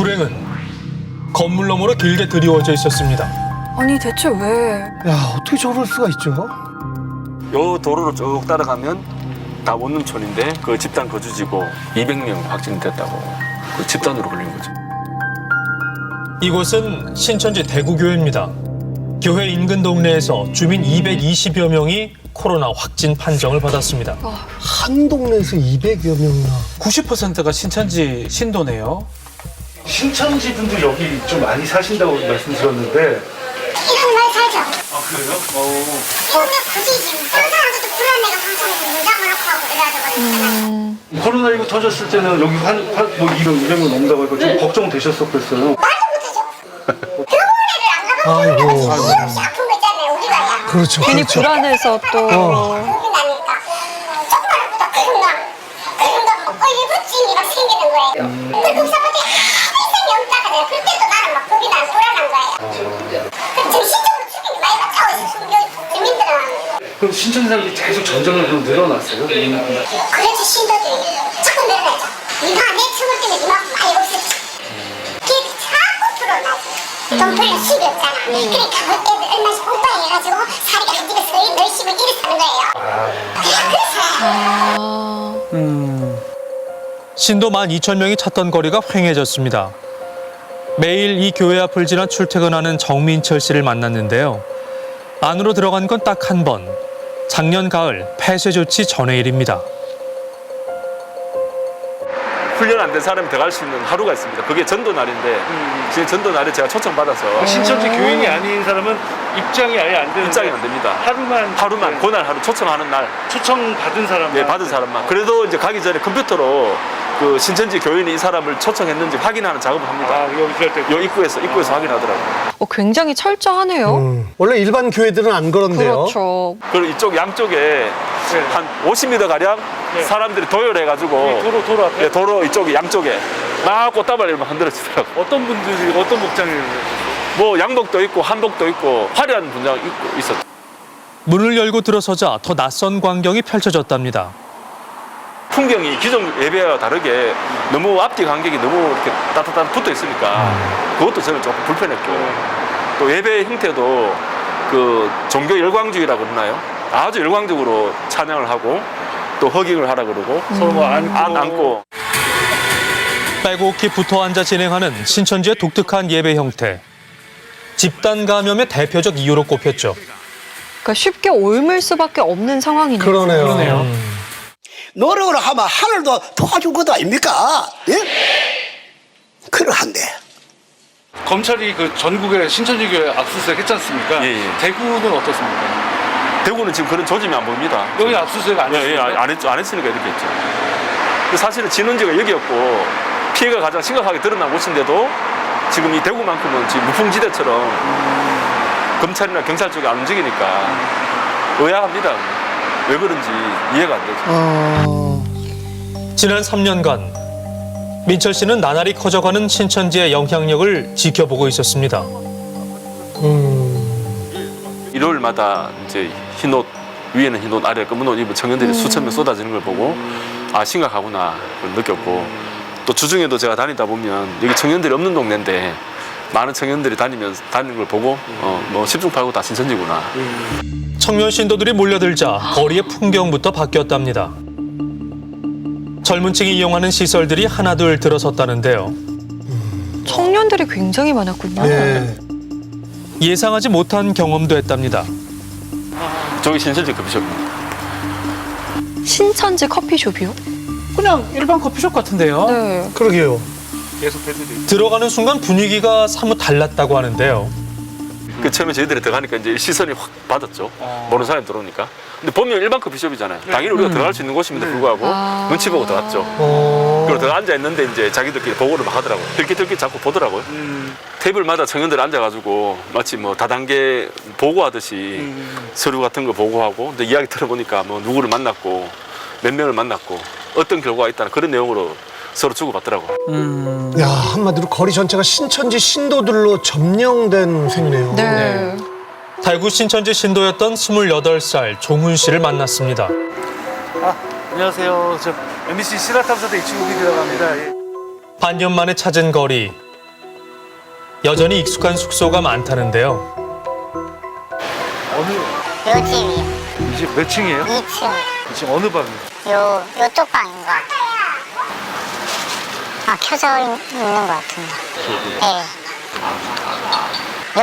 불행은 건물 너머로 길게 드리워져 있었습니다. 아니 대체 왜? 야 어떻게 저럴 수가 있죠? 요 도로로 쭉 따라가면 다 원룸촌인데 그 집단 거주지고 200명 확진됐다고 그 집단으로 걸린 거죠. 이곳은 신천지 대구교회입니다. 교회 인근 동네에서 주민 220여 명이 코로나 확진 판정을 받았습니다. 한 동네에서 200여 명이나 90%가 신천지 신도네요. 신천지 분들 여기 좀 많이 사신다고 말씀 이런 날 살죠. 아 그래요? 이러면 굳이 지금 다른 사람들도 불안해가 방송에서 문 잡아놓고 하고 이래가지고 코로나19 터졌을 때는 여기 한, 한 뭐 200, 200명 넘는다고 해서 좀 걱정되셨었겠어요. 말도 못하죠. 병원에를 안 가면 아이고. 아이고. 아픈 거 있잖아요. 우리가 야. 그렇죠 괜히 그렇죠 불안해서 또겁 신천지 사람들이 계속 점점 좀 늘어났어요? 그래서 신도들이 자꾸 늘어나죠. 이마 내 친구 때문에 이만큼 많이 없었지. 걔 자꾸 불어나지. 돈 벌려 수입이 없잖아. 그러니까 그 애들 얼마씩 공부해가지고 사리가 한 집에서 거의 널심을 일으키는 거예요. 그래서 신도 12,000명이 찾던 거리가 휑해졌습니다. 매일 이 교회 앞을 지나 출퇴근하는 정민철 씨를 만났는데요. 안으로 들어간 건 딱 한 번. 작년 가을 폐쇄 조치 전의 일입니다. 훈련 안 된 사람이 들어갈 수 있는 하루가 있습니다. 그게 전도 날인데 지금 전도 날에 제가 초청받아서 신천지 교인이 아닌 사람은 입장이 아예 안 되는 입장이 안 됩니다. 하루만 하루만 그날 하루 초청하는 날 초청 받은 사람 네, 받은 사람만. 그래도 이제 가기 전에 컴퓨터로 그 신천지 교인이 이 사람을 초청했는지 확인하는 작업을 합니다. 아 여기 때 요 입구에서 입구에서 확인하더라고요. 어, 굉장히 철저하네요. 음, 원래 일반 교회들은 안 그런데요 그렇죠. 그리고 이쪽 양쪽에 네. 한 50m 가량 네. 사람들이 도열해가지고 이 도로 도로 앞에 네, 도로 이쪽에 양쪽에 막 꽃다발이 막 흔들어지더라고. 어떤 분들이 어떤 목장을 뭐 양복도 있고 한복도 있고 화려한 분장 입고 있었죠. 문을 열고 들어서자 더 낯선 광경이 펼쳐졌답니다. 풍경이 기존 예배와 다르게 너무 앞뒤 간격이 너무 이렇게 따뜻따뜻 붙어 있으니까 그것도 저는 조금 불편했고 또 예배 형태도 그 종교 열광주의라고 그러나요? 아주 열광적으로 찬양을 하고 또 허깅을 하라 그러고 서로 뭐 안고, 안 안고 빼곡히 붙어 앉아 진행하는 신천지의 독특한 예배 형태. 집단 감염의 대표적 이유로 꼽혔죠. 그러니까 쉽게 옮을 수밖에 없는 상황이네요. 그러네요 그러네요. 음. 노력을 하면 하늘도 도와줄 것 아닙니까? 예? 그러한데 검찰이 그 전국에 신천지 교회 압수수색 했지 않습니까? 예, 예. 대구는 어떻습니까? 대구는 지금 그런 조짐이 안 보입니다. 여기 압수수색 안 예, 예, 했습니까? 안, 했, 안 했으니까 이렇게 했죠. 근데 사실은 진원지가 여기였고 피해가 가장 심각하게 드러난 곳인데도 지금 이 대구만큼은 지금 무풍지대처럼 검찰이나 경찰 쪽이 안 움직이니까 의아합니다. 왜 그런지 이해가 안 되죠. 어... 지난 3년간 민철 씨는 나날이 커져가는 신천지의 영향력을 지켜보고 있었습니다. 음... 일요일마다 이제 흰옷 위에는 흰옷 아래 검은 옷 입은 청년들이 수천 명 쏟아지는 걸 보고 아 심각하구나 그걸 느꼈고 또 주중에도 제가 다니다 보면 여기 청년들이 없는 동네인데 많은 청년들이 다니면 다니는 걸 보고 어뭐 십중팔구 다 신천지구나 청년 신도들이 몰려들자 거리의 풍경부터 바뀌었답니다. 젊은 층이 이용하는 시설들이 하나둘 들어섰다는데요. 청년들이 굉장히 많았군요. 예. 예상하지 못한 경험도 했답니다. 저기 신천지 커피숍입니다. 신천지 커피숍이요? 그냥 일반 커피숍 같은데요. 네. 그러게요 계속 배들이 들어가는 순간 분위기가 사뭇 달랐다고 하는데요. 그 처음에 저희들이 들어가니까 이제 시선이 확 받았죠. 모르는 사람이 들어오니까. 근데 보면 일반 커피숍이잖아요. 당연히 우리가 들어갈 수 있는 곳임에도 불구하고 아. 눈치 보고 들어갔죠. 어... 그리고 들어 앉아 있는데 이제 자기들끼리 보고를 막 하더라고요. 들끼들끼 자꾸 보더라고요. 테이블마다 청년들 앉아가지고 마치 뭐 다단계 보고하듯이 서류 같은 거 보고하고 근데 이야기 들어보니까 뭐 누구를 만났고 몇 명을 만났고 어떤 결과가 있다는 그런 내용으로 서로 주고받더라고요. 음. 야 한마디로 거리 전체가 신천지 신도들로 점령된 셈이네요 네. 달구 신천지 신도였던 28살 종훈 씨를 만났습니다. 아 안녕하세요 저 MBC 신화탐사대 이충욱이라고 합니다 예. 반년 만에 찾은 거리 여전히 익숙한 숙소가 많다는데요. 어느 요 집이요. 이제 몇 층이에요? 2층. 지금 어느 방이에요? 요, 요쪽 방인 것 같아요. 아, 켜져 있, 있는 것 같은데. 네.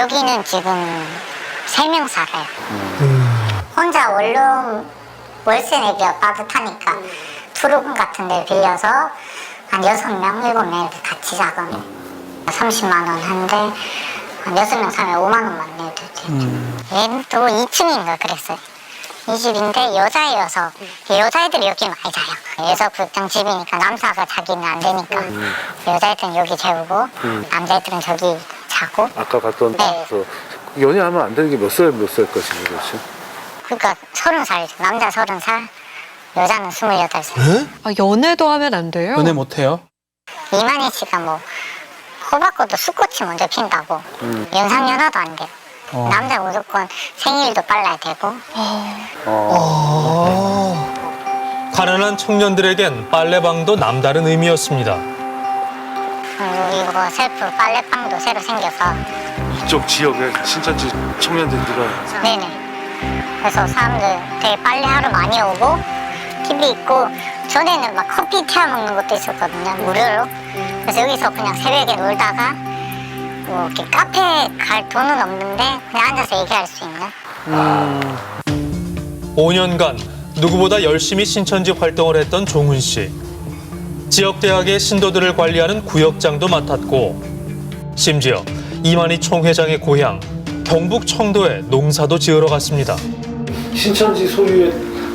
여기는 지금 세 명 살아요. 혼자 원룸 월세 내기가 빠듯하니까 투룸 같은 데 빌려서 한 여섯 명, 일곱 명 이렇게 같이 자거든요. 30만 원 한데 한 여섯 명 사면 5만 원만 내도 되죠. 얘는 또 2층인가 그랬어요. 이 집인데 여자여서 여자애들이 여기 많이 자요. 여자 구역장 집이니까 남사가 자기는 안 되니까 여자애들은 여기 재우고 남자애들은 저기 자고 아까 갔던 네. 저 연애하면 안 되는 게 몇 살 몇 살까지 그렇지? 그러니까 서른 살이죠. 남자 서른 살, 여자는 스물여덟 살. 아, 연애도 하면 안 돼요? 연애 못해요? 이만희 씨가 뭐 호박꽃도 수꽃이 먼저 핀다고 연상연하도 안 돼요. 어. 남자 무조건 생일도 빨라야 되고 아, 가난한 청년들에겐 빨래방도 남다른 의미였습니다. 그리고 뭐 셀프 빨래방도 새로 생겨서 이쪽 지역에 신천지 청년들이라 네네. 그래서 사람들 되게 빨래하러 많이 오고 TV 있고 전에는 막 커피 태워 먹는 것도 있었거든요 무료로. 그래서 여기서 그냥 새벽에 놀다가 뭐 이렇게 카페 갈 돈은 없는데 그냥 앉아서 얘기할 수 있는. 5년간 누구보다 열심히 신천지 활동을 했던 종훈 씨. 지역 대학의 신도들을 관리하는 구역장도 맡았고 심지어 이만희 총회장의 고향 경북 청도에 농사도 지으러 갔습니다. 신천지 소유의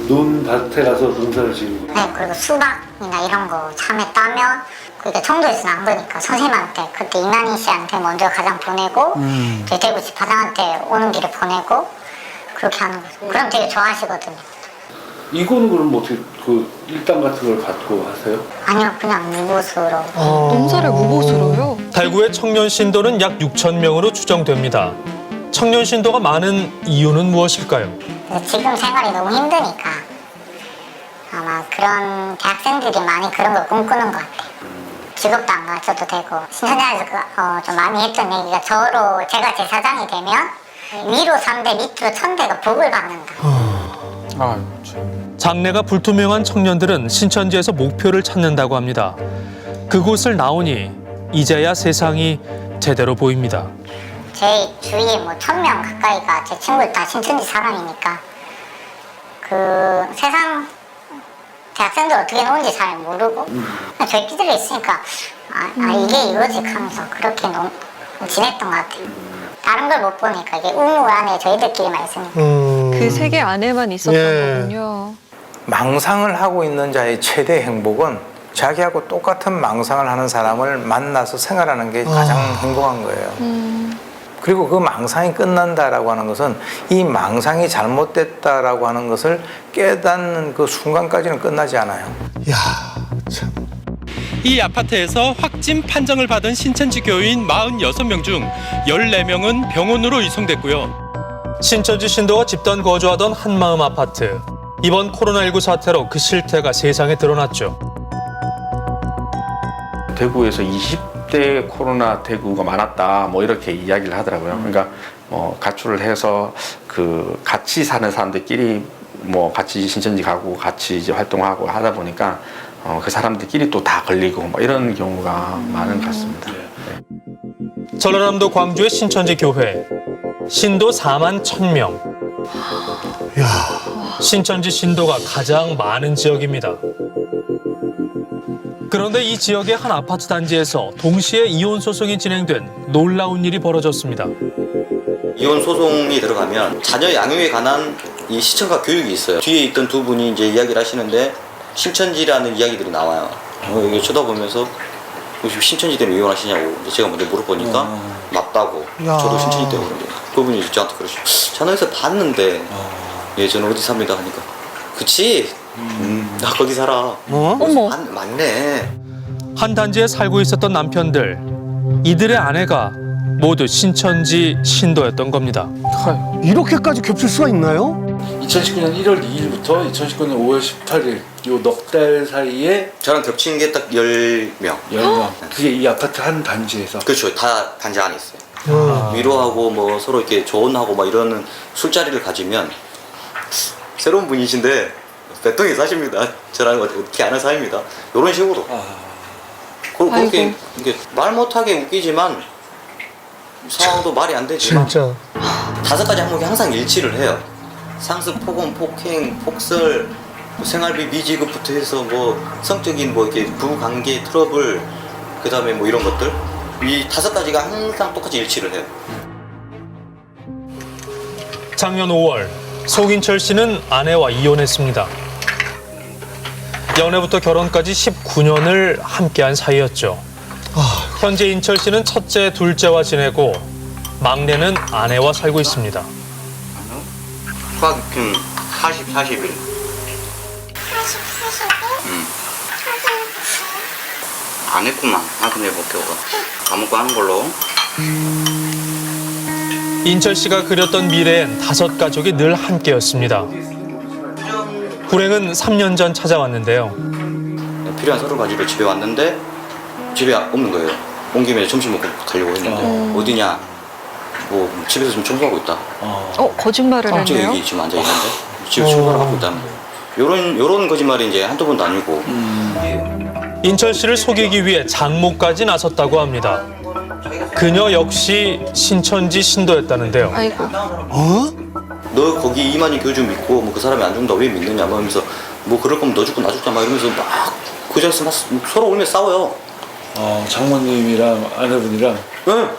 논밭에 가서 농사를 지는 거예요. 네, 그리고 수박이나 이런 거 참외 따면 그게 청도에서는 안 거니까 선생님한테 그때 이만희 씨한테 먼저 가장 보내고 저희 대구 집사장한테 오는 길에 보내고 그렇게 하는 거죠. 그럼 되게 좋아하시거든요. 이거는 그럼 어떻게 그 일당 같은 걸 받고 하세요? 아니요, 그냥 무보수로. 농사를 무보수로요? 대구의 청년 신도는 약 6천 명으로 추정됩니다. 청년 신도가 많은 이유는 무엇일까요? 그래서 지금 생활이 너무 힘드니까 아마 그런 대학생들이 많이 그런 걸 꿈꾸는 것 같아요. 직업도 안 가르쳐도 되고 신천지에서 그, 어, 좀 많이 했던 얘기가 저로 제가 제사장이 되면 위로 3대 밑으로 1000대가 복을 받는다. 아, 참. 장래가 불투명한 청년들은 신천지에서 목표를 찾는다고 합니다. 그곳을 나오니 이제야 세상이 제대로 보입니다. 제 주위에 뭐 1000명 가까이가 제 친구들 다 신천지 사람이니까 그 세상 대학생들 어떻게 노는지 잘 모르고 그냥 저희 끼들이 있으니까 아, 아, 이게 이거지 하면서 그렇게 노, 지냈던 것 같아요. 다른 걸 못 보니까 이게 우물 안에 저희들끼리만 있으니까 음. 그 세계 안에만 있었던 예. 거군요. 망상을 하고 있는 자의 최대 행복은 자기하고 똑같은 망상을 하는 사람을 만나서 생활하는 게 가장 행복한 거예요. 그리고 그 망상이 끝난다라고 하는 것은 이 망상이 잘못됐다라고 하는 것을 깨닫는 그 순간까지는 끝나지 않아요. 야, 참. 이 아파트에서 확진 판정을 받은 신천지 교인 46명 중 14명은 병원으로 이송됐고요. 신천지 신도가 집단 거주하던 한마음 아파트. 이번 코로나19 사태로 그 실태가 세상에 드러났죠. 대구에서 20 대 코로나 대구가 많았다 뭐 이렇게 이야기를 하더라고요. 그러니까 뭐 가출을 해서 그 같이 사는 사람들끼리 뭐 같이 신천지 가고 같이 이제 활동하고 하다 보니까 어, 그 사람들끼리 또 다 걸리고 뭐 이런 경우가 많은 것 같습니다. 전라남도 광주의 신천지 교회. 신도 4만 1000명. 신천지 신도가 가장 많은 지역입니다. 그런데 이 지역의 한 아파트 단지에서 동시에 이혼 소송이 진행된 놀라운 일이 벌어졌습니다. 이혼 소송이 들어가면 자녀 양육에 관한 이 시청과 교육이 있어요. 뒤에 있던 두 분이 이제 이야기를 하시는데 신천지라는 이야기들이 나와요. 어, 이게 쳐다보면서 혹시 신천지 때문에 이혼하시냐고 제가 먼저 물어보니까 맞다고 야. 저도 신천지 때문에 그분이 저한테 그러시고 자녀에서 봤는데 예 저는 어디 삽니다 하니까 그치 음, 나 거기 살아 어? 어머. 맞, 맞네 한 단지에 살고 있었던 남편들. 이들의 아내가 모두 신천지 신도였던 겁니다. 이렇게까지 겹칠 수가 있나요? 2019년 1월 2일부터 2019년 5월 18일 요 넉 달 사이에 저랑 겹친 게 딱 10명. 10명 그게 이 아파트 한 단지에서 그렇죠. 다 단지 안에 있어요. 위로하고 뭐 서로 이렇게 조언하고 막 이러는 술자리를 가지면 새로운 분이신데 배통에 사십니다. 저랑 어떻게 아는 사이입니다. 이런 식으로. 그- 그렇게 아이고. 이게 말 못하게 웃기지만 상황도 말이 안 되지만 진짜. 다섯 가지 항목이 항상 일치를 해요. 상습, 폭언, 폭행, 폭설, 뭐 생활비 미지급부터 해서 뭐 성적인 뭐 이렇게 부관계 트러블, 그 다음에 뭐 이런 것들 이 다섯 가지가 항상 똑같이 일치를 해요. 작년 5월 송인철 씨는 아내와 이혼했습니다. 연애부터 결혼까지 19년을 함께한 사이였죠. 현재 인철 씨는 첫째, 둘째와 지내고 막내는 아내와 살고 있습니다. 수학평 40, 41. 음. 안 했구만. 확인해 볼게요. 까먹고 하는 걸로. 인철 씨가 그렸던 미래엔 다섯 가족이 늘 함께였습니다. 불행은 3년 전 찾아왔는데요. 필요한 서류 가지고 집에 왔는데 집에 없는 거예요. 온 김에 점심 먹고 가려고 했는데 어디냐? 뭐 집에서 좀 청소하고 있다. 어, 거짓말을 저 했네요. 여기 지금 앉아 있는데 집에 청소를 하고 있다는 거예요. 요런 요런 거짓말이 이제 한두 번도 아니고 인철 씨를 속이기 위해 장모까지 나섰다고 합니다. 그녀 역시 신천지 신도였다는데요. 아이고. 너 거기 이만희 교주 믿고 뭐 그 사람이 안 죽는다 왜 믿느냐 막 하면서 뭐 그럴 거면 너 죽고 나 죽자 막 이러면서 막 그 자리에서 막 서로 울며 싸워요. 어, 장모님이랑 아내분이랑 응.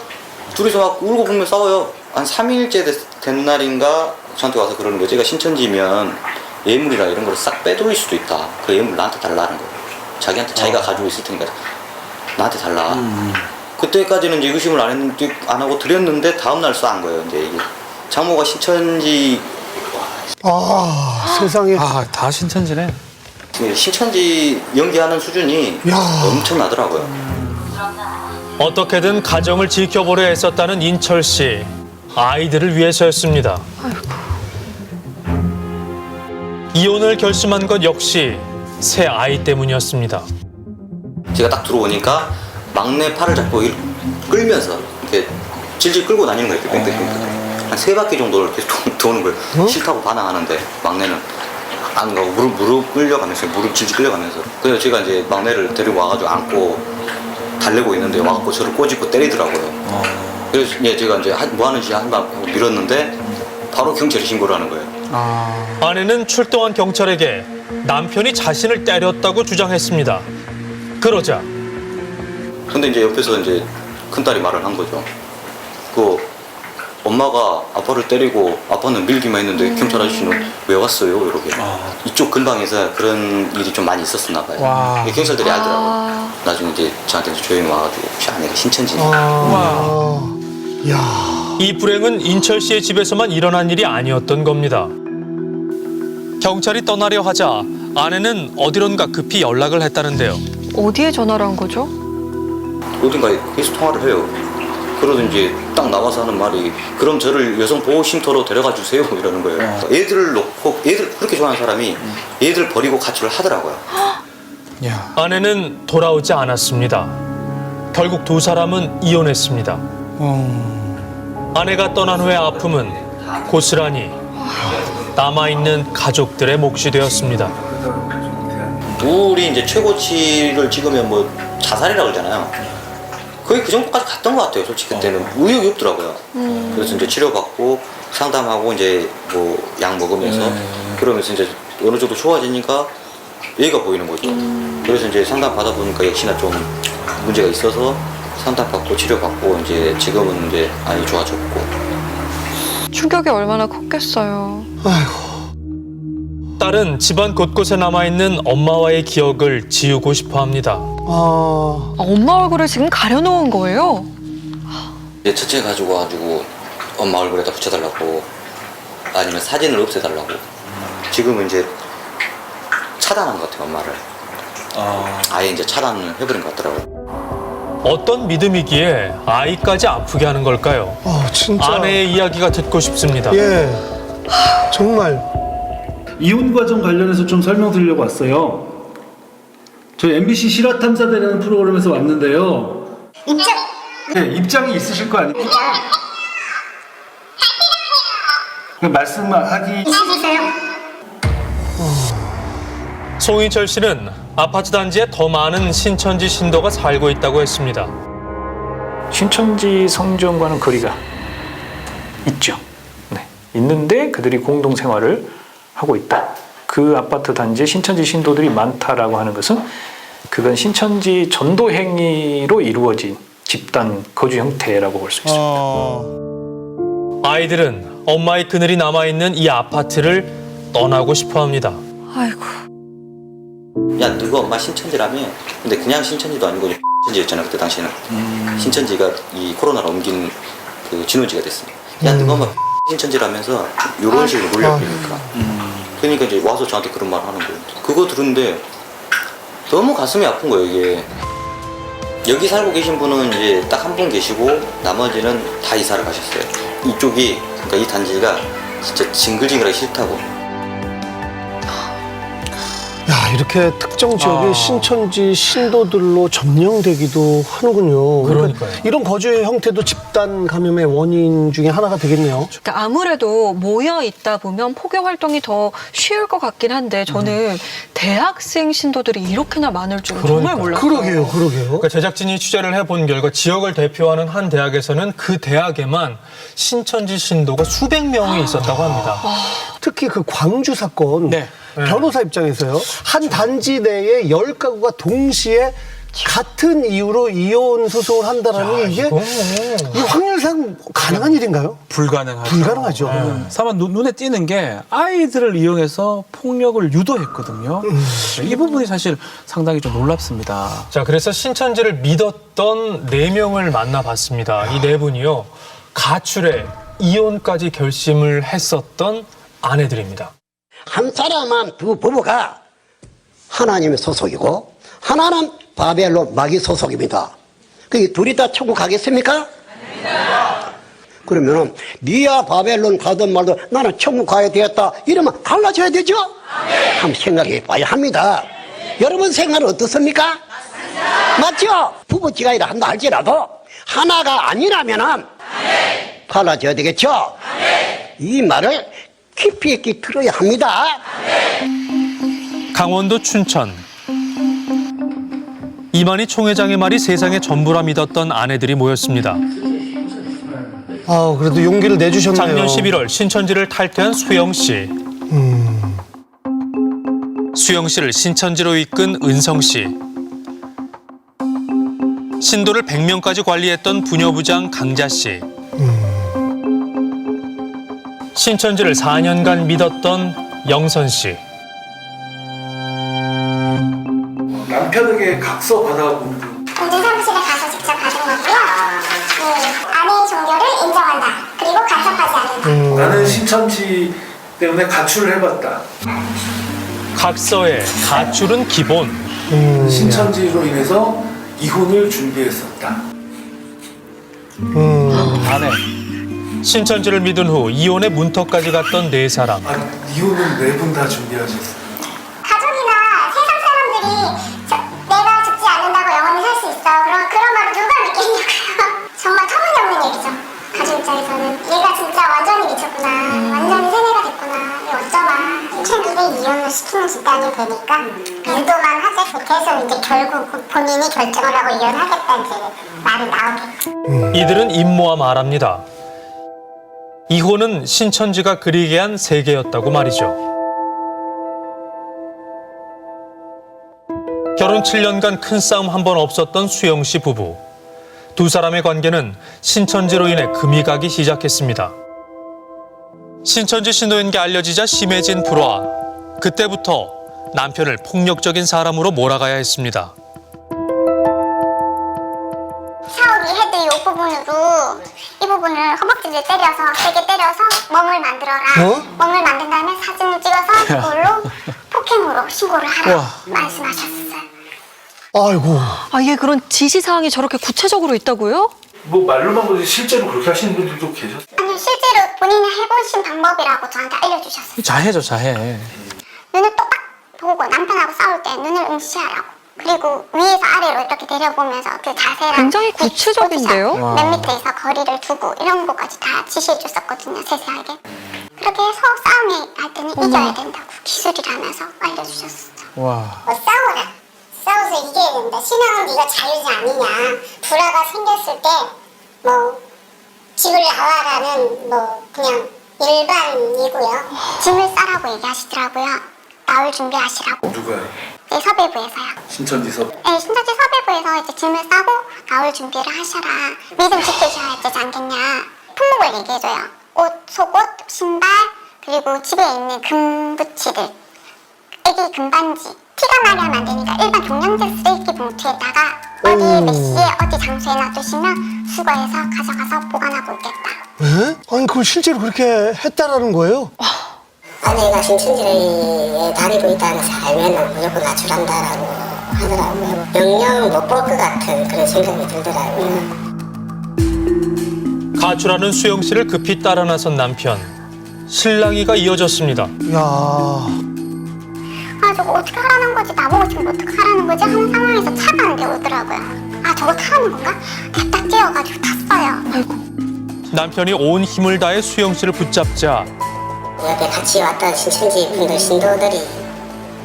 둘이서 막 울고 불며 싸워요. 한 3일째 된 날인가 저한테 와서 그러는 거예요. 제가 신천지면 예물이나 이런 걸 싹 빼돌릴 수도 있다. 그 예물 나한테 달라는 거예요. 자기한테 자기가 가지고 있을 테니까 나한테 달라. 그때까지는 이제 의심을 안 했는데 안 하고 드렸는데 다음 날 쏴한 거예요. 이제 이게 장모가 신천지 아, 세상에. 아, 다 신천지네. 신천지 연기하는 수준이 야. 엄청나더라고요. 어떻게든 가정을 지켜보려 애썼다는 인철 씨. 아이들을 위해서였습니다. 이혼을 결심한 것 역시 새 아이 때문이었습니다. 제가 딱 들어오니까 막내 팔을 잡고 이렇게 끌면서 이렇게 질질 끌고 다니는 거예요. 한 세 바퀴 정도를 계속 도- 도는 거예요. 싫다고 반항하는데 막내는 안 가고 무릎 무릎 끌려가면서 무릎 질질 끌려가면서 그래서 제가 이제 막내를 데리고 와가지고 안고 달래고 있는데 와갖고 저를 꼬집고 때리더라고요. 그래서 이제 제가 이제 한- 뭐 하는지 한번 밀었는데 바로 경찰에 신고를 하는 거예요. 아내는 출동한 경찰에게 남편이 자신을 때렸다고 주장했습니다. 그러자 근데 이제 옆에서 이제 큰딸이 말을 한 거죠. 그 엄마가 아빠를 때리고 아빠는 밀기만 했는데 경찰 아저씨는 왜 왔어요? 이렇게 이쪽 근방에서 그런 일이 좀 많이 있었었나 봐요. 와. 경찰들이 알더라고요. 아, 나중에 이제 저한테 조용히 와가지고 혹시 아내가 신천지 아. 야. 이 불행은 인철 씨의 집에서만 일어난 일이 아니었던 겁니다. 경찰이 떠나려 하자 아내는 어디론가 급히 연락을 했다는데요. 어디에 전화를 한 거죠? 어딘가에 계속 통화를 해요. 그러든지 딱 나와서 하는 말이 그럼 저를 여성 보호 쉼터로 데려가 주세요 이러는 거예요. 애들을 놓고 애들 그렇게 좋아하는 사람이 애들 버리고 가출을 하더라고요. 야. 아내는 돌아오지 않았습니다. 결국 두 사람은 이혼했습니다. 어. 아내가 떠난 후의 아픔은 고스란히 남아있는 가족들의 몫이 되었습니다. 우울이 이제 최고치를 찍으면 뭐 자살이라고 그러잖아요. 거의 그 정도까지 갔던 것 같아요. 솔직히 그때는 의욕이 없더라고요. 그래서 이제 치료받고 상담하고 이제 뭐 약 먹으면서 그러면서 이제 어느 정도 좋아지니까 얘가 보이는 거죠. 그래서 이제 상담 받아보니까 역시나 좀 문제가 있어서 상담받고 치료받고 이제 지금은 이제 많이 좋아졌고 충격이 얼마나 컸겠어요. 딸은 집안 곳곳에 남아있는 엄마와의 기억을 지우고 싶어 합니다. 아. 아, 엄마 얼굴을 지금 가려놓은 거예요? 이제 첫째 가지고 와가지고 엄마 얼굴에다 붙여달라고 아니면 사진을 없애달라고 지금은 이제 차단한 것 같아요 엄마를 아예 이제 차단을 해버린 것 같더라고요 어떤 믿음이기에 아이까지 아프게 하는 걸까요? 아, 진짜. 아내의 이야기가 듣고 싶습니다. 예. 정말. 이혼 과정 관련해서 좀 설명드리려고 왔어요. 저희 MBC 실화 탐사대라는 프로그램에서 왔는데요. 입장 네, 입장이 있으실 거 아니에요? 그 말씀하기 있으세요? 송인철 씨는 아파트 단지에 더 많은 신천지 신도가 살고 있다고 했습니다. 신천지 성전과는 거리가 있죠. 네. 있는데 그들이 공동 생활을 하고 있다. 그 아파트 단지에 신천지 신도들이 많다라고 하는 것은 그건 신천지 전도 행위로 이루어진 집단 거주 형태라고 볼 수 있습니다. 어. 아이들은 엄마의 그늘이 남아 있는 이 아파트를 떠나고 싶어 합니다. 아이고. 야 너가 엄마 신천지라며 근데 그냥 신천지도 아니고 신천지였잖아 그때 당시에는 신천지가 이 코로나로 옮긴 그 진호지가 됐습니다 야 너가 엄마 신천지라면서 이런 식으로 놀려버리니까 그러니까 이제 와서 저한테 그런 말 하는 거예요. 그거 들었는데 너무 가슴이 아픈 거예요 이게. 여기 살고 계신 분은 이제 딱 한 분 계시고 나머지는 다 이사를 가셨어요. 이쪽이 그러니까 이 단지가 진짜 징글징글하기 싫다고 야 이렇게 특정 지역이 아. 신천지 신도들로 점령되기도 하는군요. 그러니까 그러니까요. 이런 거주의 형태도 집단 감염의 원인 중에 하나가 되겠네요. 그러니까 아무래도 모여 있다 보면 포교 활동이 더 쉬울 것 같긴 한데 저는 대학생 신도들이 이렇게나 많을 줄은 정말 그러니까요. 몰랐어요. 그러게요, 그러게요. 그러니까 제작진이 취재를 해본 결과 지역을 대표하는 한 대학에서는 그 대학에만 신천지 신도가 수백 명이 있었다고 합니다. 특히 그 광주 사건 네. 변호사 입장에서요 한 단지 내에 열 가구가 동시에 같은 이유로 이혼 소송을 한다라는 게 이게 이거는 이 확률상 가능한 일인가요? 불가능하죠. 불가능하죠. 네. 다만 눈- 눈에 띄는 게 아이들을 이용해서 폭력을 유도했거든요. 이 부분이 사실 상당히 좀 놀랍습니다. 자, 그래서 신천지를 믿었던 네 명을 만나봤습니다. 이 네 분이요. 가출에 이혼까지 결심을 했었던 아내들입니다. 한 사람은 두 부부가 하나님의 소속이고 하나는 바벨론 마귀 소속입니다. 그 둘이 다 천국 가겠습니까? 그러면은 니야 바벨론 가든 말든 나는 천국 가야 되겠다 이러면 달라져야 되죠? 한번 생각해 봐야 합니다. 여러분 생각은 어떻습니까? 맞죠? 부부지간이라 한다 할지라도 하나가 아니라면은 달라져야 되겠죠? 이 말을 깊이 있게 들어야 합니다. 강원도 춘천. 이만희 총회장의 말이 세상의 전부라 믿었던 아내들이 모였습니다. 아 그래도 용기를 내주셨네요. 작년 11월 신천지를 탈퇴한 수영 씨. 수영 씨를 신천지로 이끈 은성 씨. 신도를 100명까지 관리했던 부녀부장 강자 씨. 신천지를 4년간 믿었던 영선 씨. 남편에게 각서 받아본 분. 공중사무실에 가서 직접 받은 거고요. 네, 아내의 종교를 인정한다. 그리고 간섭하지 않는다. 나는 신천지 때문에 가출을 해봤다. 각서에 가출은 기본. 신천지로 인해서 이혼을 준비했었다. 아내. 신천지를 믿은 후 이혼의 문턱까지 갔던 네 사람. 아, 이혼은 네 분 다 준비하셨어요. 가족이나 세상 사람들이 저, 내가 죽지 않는다고 영원히 살 수 있어. 그럼 그런 말을 누가 믿겠냐고요. 정말 터무니없는 얘기죠. 가족 입장에서는 얘가 진짜 완전히 미쳤구나. 완전히 세뇌가 됐구나. 이거 어쩌나. 최근에 이혼을 시키는 집단이 되니까 유도만 하지 못해서 이제 결국 본인이 결정을 하고 이혼하겠다는 이제 말이 나오겠죠. 이들은 임모와 말합니다. 이혼은 신천지가 그리게 한 세계였다고 말이죠. 결혼 7년간 큰 싸움 한 번 없었던 수영 씨 부부. 두 사람의 관계는 신천지로 인해 금이 가기 시작했습니다. 신천지 신도인 게 알려지자 심해진 불화. 그때부터 남편을 폭력적인 사람으로 몰아가야 했습니다. 헤드 이 부분으로 이 부분을 허벅지를 때려서 세게 때려서 멍을 만들어라. 어? 멍을 만든 다음에 사진을 찍어서 그걸로 폭행으로 신고를 하라 말씀하셨어요. 아이고. 아, 이게 그런 지시사항이 저렇게 구체적으로 있다고요? 뭐 말로만 보지 실제로 그렇게 하시는 분들도 계셨어요. 아니 실제로 본인이 해보신 방법이라고 저한테 알려주셨어요. 자해죠, 자해. 눈을 똑딱 보고 남편하고 싸울 때 눈을 응시하라고. 그리고 위에서 아래로 이렇게 내려보면서 그 자세랑 굉장히 그 구체적인데요? 포지션, 몇 미터에서 거리를 두고 이런 것까지 다 지시해 줬었거든요 세세하게. 그렇게 해서 싸움이 할 때는 이겨야 된다고 기술이라면서 알려주셨어요. 와. 뭐 싸워라 싸워서 이겨야 된다. 신앙은 네가 자유지 아니냐? 불화가 생겼을 때 뭐 집을 나와라는 뭐 그냥 일반이고요. 짐을 싸라고 얘기하시더라고요 나올 준비하시라고 누가요? 네, 섭외부에서요 신천지서 네, 신천지 섭외부에서 이제 짐을 싸고 나올 준비를 하셔라. 믿음 지키셔야 되지 않겠냐. 품목을 얘기해줘요. 옷, 속옷, 신발, 그리고 집에 있는 금붙이들, 애기 금반지. 티가 나게 하면 안 되니까 일반 종량제 쓰레기 봉투에다가 어디에 몇 시에 어디 장소에 놔두시면 수거해서 가져가서 보관하고 있겠다. 에? 아니 그걸 실제로 그렇게 했다라는 거예요? 아내가 신천지에 다니고 있다는 알면 무조건 가출한다라고 하더라고요. 영영 못 볼 것 같은 그런 생각이 들더라고요. 가출하는 수영 씨를 급히 따라 나선 남편. 실랑이가 이어졌습니다. 야 아 저거 어떻게 하라는 거지 나보고 지금 어떻게 하라는 거지 하는 상황에서 차가 안 되오더라고요 아 저거 타는 건가? 탁탁 뛰어가지고 탔어요 아이고. 남편이 온 힘을 다해 수영 씨를 붙잡자 옆에 같이 왔던 신천지 분들 신도들이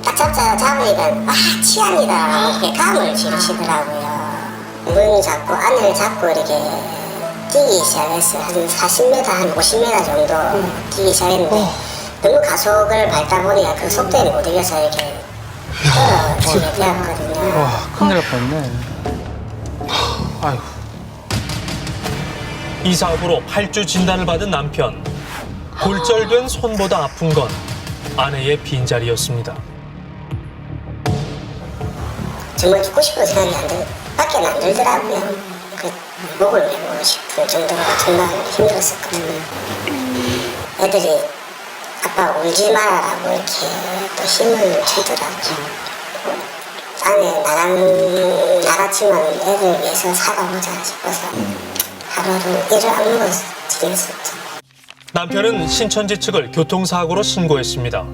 딱 잡자 잡으니까 아 치안이다 이렇게 감을 지르시더라고요 문 잡고 안을 잡고 이렇게 뛰기 시작했어요 한 40m 한 50m 정도 뛰기 시작했는데 너무 가속을 밟다 보니까 그 속도에 못 이겨서 이렇게 떨어지게 되었거든요 와, 큰일 날 뻔했네. 아이고. 이 사고로 8주 진단을 받은 남편. 골절된 손보다 아픈 건 아내의 빈자리였습니다. 정말 죽고 싶은 생각이 안 들, 밖에 안 들더라고요. 그 목을 메고 싶을 정도로 정말 힘들었었거든요. 애들이 아빠 울지 마라고 이렇게 또 힘을 주더라고요. 안에 나간, 나갔지만 애들 위해서 살아보자 싶어서 하루하루 일을 안 먹어 지냈었죠. 남편은 신천지 측을 교통사고로 신고했습니다.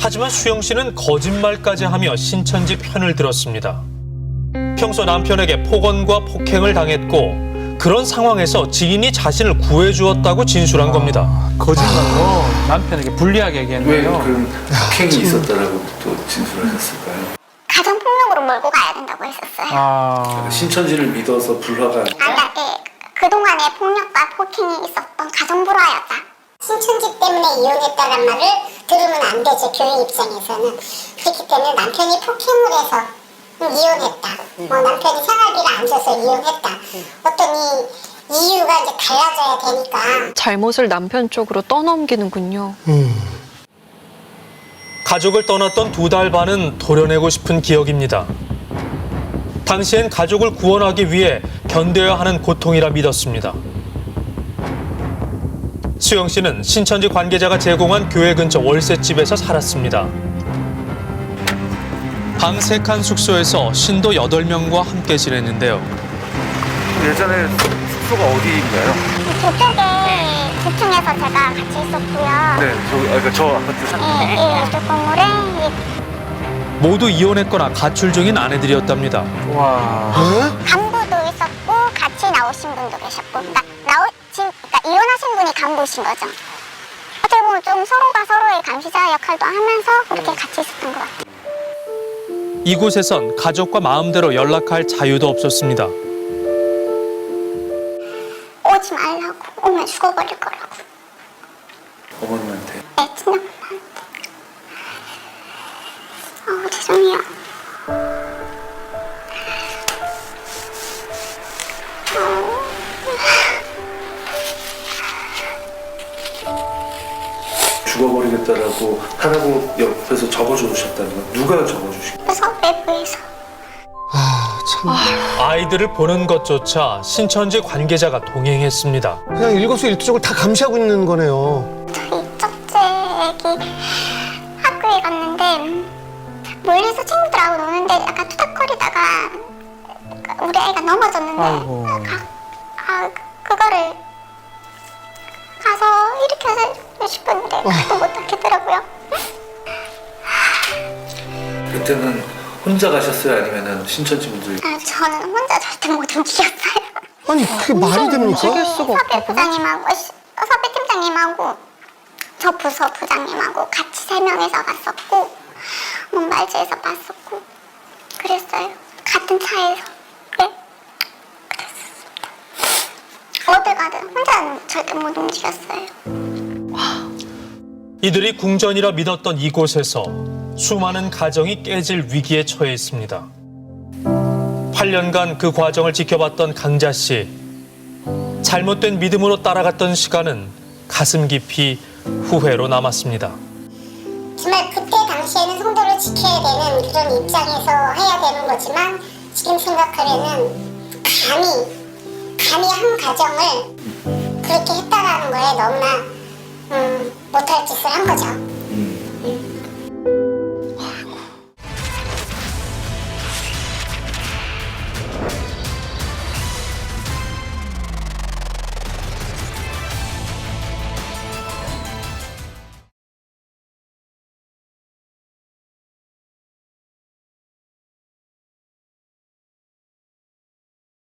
하지만 수영 씨는 거짓말까지 하며 신천지 편을 들었습니다. 평소 남편에게 폭언과 폭행을 당했고 그런 상황에서 지인이 자신을 구해주었다고 진술한 겁니다. 거짓말로 남편에게 불리하게 왜 얘기했네요. 그런 폭행이 있었다라고 또 진술하셨을까요? 가정폭력으로 몰고 가야 된다고 했었어요. 아. 신천지를 믿어서 불화가 아, 그러니까 예, 그동안의 폭력과 폭행이 있었던 가정불화였다. 신천지 때문에 이혼했다는 말을 들으면 안 되죠, 교회 입장에서는. 그렇기 때문에 남편이 폭행을 해서 이혼했다. 뭐 남편이 생활비를 안 줘서 이혼했다. 어떤 이 이유가 이제 달라져야 되니까. 잘못을 남편 쪽으로 떠넘기는군요. 가족을 떠났던 두 달 반은 도려내고 싶은 기억입니다. 당시엔 가족을 구원하기 위해 견뎌야 하는 고통이라 믿었습니다. 수영 씨는 신천지 관계자가 제공한 교회 근처 월세집에서 살았습니다. 밤색한 숙소에서 신도 8명과 함께 지냈는데요. 예전에 숙소가 어디인가요? 저쪽에 2층에서 제가 같이 있었고요. 네, 저, 아, 그러니까 저 아파트 사- 예, 이 왼쪽 건물에 모두 이혼했거나 가출 중인 아내들이었답니다. 와. 간부도 있었고 같이 나오신 분도 계셨고 그러니까 나오 지금 그러니까 이혼하신 분이 간부신 거죠. 어떻게 보면 좀 서로가 서로의 감시자 역할도 하면서 그렇게 같이 있었던 것 같아요. 이곳에선 가족과 마음대로 연락할 자유도 없었습니다. 오지 말라고 오면 죽어버릴 거라고. 어머님한테 네, 친정엄마한테. 아 죄송해요. 죽어버리겠다라고 하라고 옆에서 적어주셨다는 건 누가 적어주신 거예요? 외부에서 아, 참. 아이들을 보는 것조차 신천지 관계자가 동행했습니다. 그냥 일거수일투족을 다 감시하고 있는 거네요. 저희 첫째 애기 학교에 갔는데 멀리서 친구들하고 노는데 약간 투닥거리다가 우리 아이가 넘어졌는데 아이고. 아 그거를 가서 일으켜주고 싶었는데 그것도 못하겠더라고요. 그때는 혼자 가셨어요? 아니면은 신천지 분들 아, 저는 혼자 절대 못 움직였어요. 아니 그게 말이 됩니까? 섭외 부장님하고 시- 섭외 팀장님하고 저 부서 부장님하고 같이 세 명이서 갔었고 문발지에서 봤었고 그랬어요. 같은 차에서. 네? 어디 가든 혼자는 절대 못 움직였어요. 이들이 궁전이라 믿었던 이곳에서 수많은 가정이 깨질 위기에 처해 있습니다. 8년간 그 과정을 지켜봤던 강자 씨. 잘못된 믿음으로 따라갔던 시간은 가슴 깊이 후회로 남았습니다. 당시에는 성도를 지켜야 되는 그런 입장에서 해야 되는 거지만 지금 생각하면은 감히 감히 한 가정을 그렇게 했다라는 거에 너무나 음, 못할 짓을 한 거죠.